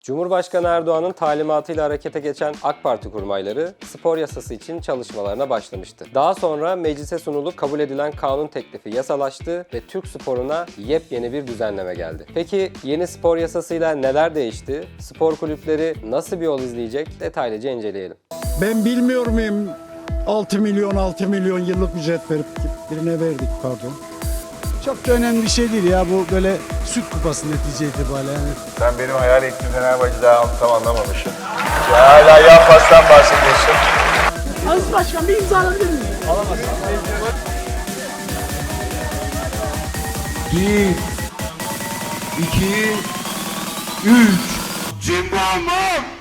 Cumhurbaşkanı Erdoğan'ın talimatıyla harekete geçen AK Parti kurmayları spor yasası için çalışmalarına başlamıştı. Daha sonra meclise sunulup kabul edilen kanun teklifi yasalaştı ve Türk sporuna yepyeni bir düzenleme geldi. Peki yeni spor yasasıyla neler değişti? Spor kulüpleri nasıl bir yol izleyecek? Detaylıca inceleyelim. Ben bilmiyor muyum 6 milyon 6 milyon yıllık ücret verip birine verdik pardon. Çok da önemli bir şey değil ya bu böyle süt kupası netice itibariyle yani. Sen benim hayal ettiğim Fenerbahçe daha tam anlamamışsın. Ya hala yan pastan bahsediyorsun. Aziz Başkan bir imza alabilir miyim? Bir, iki, üç. Cimbombo!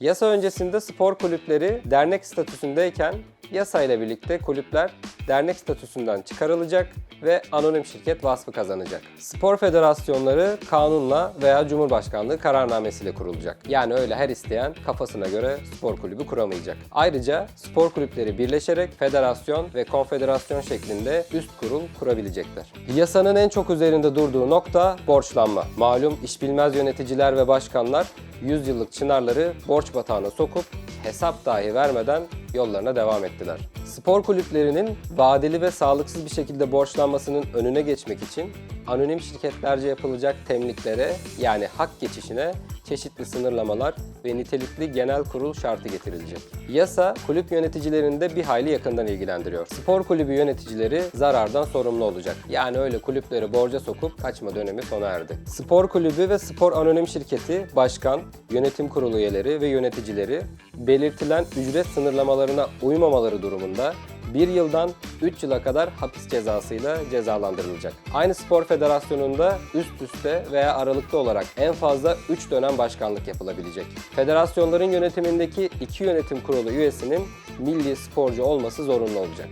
Yasa öncesinde spor kulüpleri dernek statüsündeyken yasa ile birlikte kulüpler dernek statüsünden çıkarılacak ve anonim şirket vasfı kazanacak. Spor federasyonları kanunla veya Cumhurbaşkanlığı kararnamesiyle kurulacak. Yani öyle her isteyen kafasına göre spor kulübü kuramayacak. Ayrıca spor kulüpleri birleşerek federasyon ve konfederasyon şeklinde üst kurul kurabilecekler. Yasanın en çok üzerinde durduğu nokta borçlanma. Malum iş bilmez yöneticiler ve başkanlar 100 yıllık çınarları borç batağına sokup hesap dahi vermeden yollarına devam ettiler. Spor kulüplerinin vadeli ve sağlıksız bir şekilde borçlanmasının önüne geçmek için anonim şirketlerce yapılacak temliklere yani hak geçişine çeşitli sınırlamalar ve nitelikli genel kurul şartı getirilecek. Yasa kulüp yöneticilerini de bir hayli yakından ilgilendiriyor. Spor kulübü yöneticileri zarardan sorumlu olacak. Yani öyle kulüpleri borca sokup kaçma dönemi sona erdi. Spor kulübü ve spor anonim şirketi başkan, yönetim kurulu üyeleri ve yöneticileri belirtilen ücret sınırlamalarına uymamaları durumunda 1 yıldan 3 yıla kadar hapis cezasıyla cezalandırılacak. Aynı spor federasyonunda üst üste veya aralıklı olarak en fazla 3 dönem başkanlık yapılabilecek. Federasyonların yönetimindeki iki yönetim kurulu üyesinin milli sporcu olması zorunlu olacak.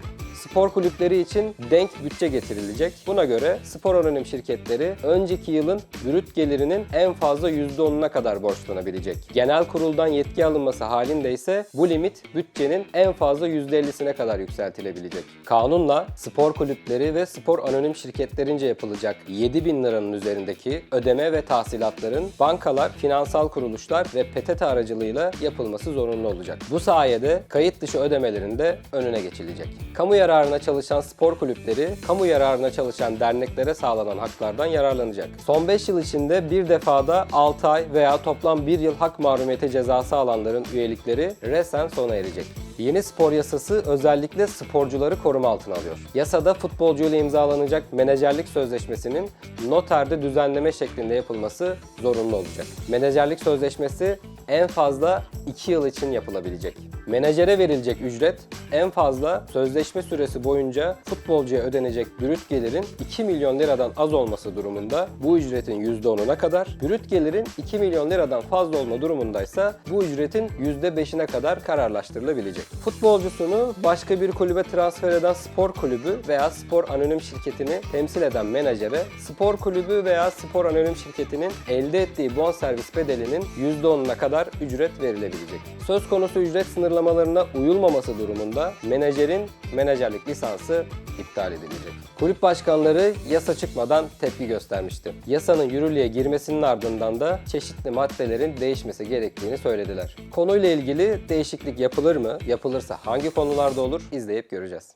Spor kulüpleri için denk bütçe getirilecek. Buna göre spor anonim şirketleri önceki yılın brüt gelirinin en fazla %10'una kadar borçlanabilecek. Genel kuruldan yetki alınması halinde ise bu limit bütçenin en fazla %50'sine kadar yükseltilebilecek. Kanunla spor kulüpleri ve spor anonim şirketlerince yapılacak 7 bin liranın üzerindeki ödeme ve tahsilatların bankalar, finansal kuruluşlar ve PTT aracılığıyla yapılması zorunlu olacak. Bu sayede kayıt dışı ödemelerin de önüne geçilecek. Kamu yararına çalışan spor kulüpleri, kamu yararına çalışan derneklere sağlanan haklardan yararlanacak. Son 5 yıl içinde bir defada 6 ay veya toplam 1 yıl hak mahrumiyeti cezası alanların üyelikleri resen sona erecek. Yeni spor yasası özellikle sporcuları koruma altına alıyor. Yasada futbolcuyla imzalanacak menajerlik sözleşmesinin noterde düzenleme şeklinde yapılması zorunlu olacak. Menajerlik sözleşmesi en fazla 2 yıl için yapılabilecek. Menajere verilecek ücret en fazla sözleşme süresi boyunca futbolcuya ödenecek brüt gelirin 2 milyon liradan az olması durumunda bu ücretin %10'una kadar, brüt gelirin 2 milyon liradan fazla olma durumundaysa bu ücretin %5'ine kadar kararlaştırılabilecek. Futbolcusunu başka bir kulübe transfer eden spor kulübü veya spor anonim şirketini temsil eden menajere, spor kulübü veya spor anonim şirketinin elde ettiği bonservis bedelinin %10'una kadar ücret verilebilecek. Söz konusu ücret sınırlamalarına uyulmaması durumunda menajerin menajerlik lisansı iptal edilecek. Kulüp başkanları yasa çıkmadan tepki göstermişti. Yasanın yürürlüğe girmesinin ardından da çeşitli maddelerin değişmesi gerektiğini söylediler. Konuyla ilgili değişiklik yapılır mı? Yapılırsa hangi konularda olur? İzleyip göreceğiz.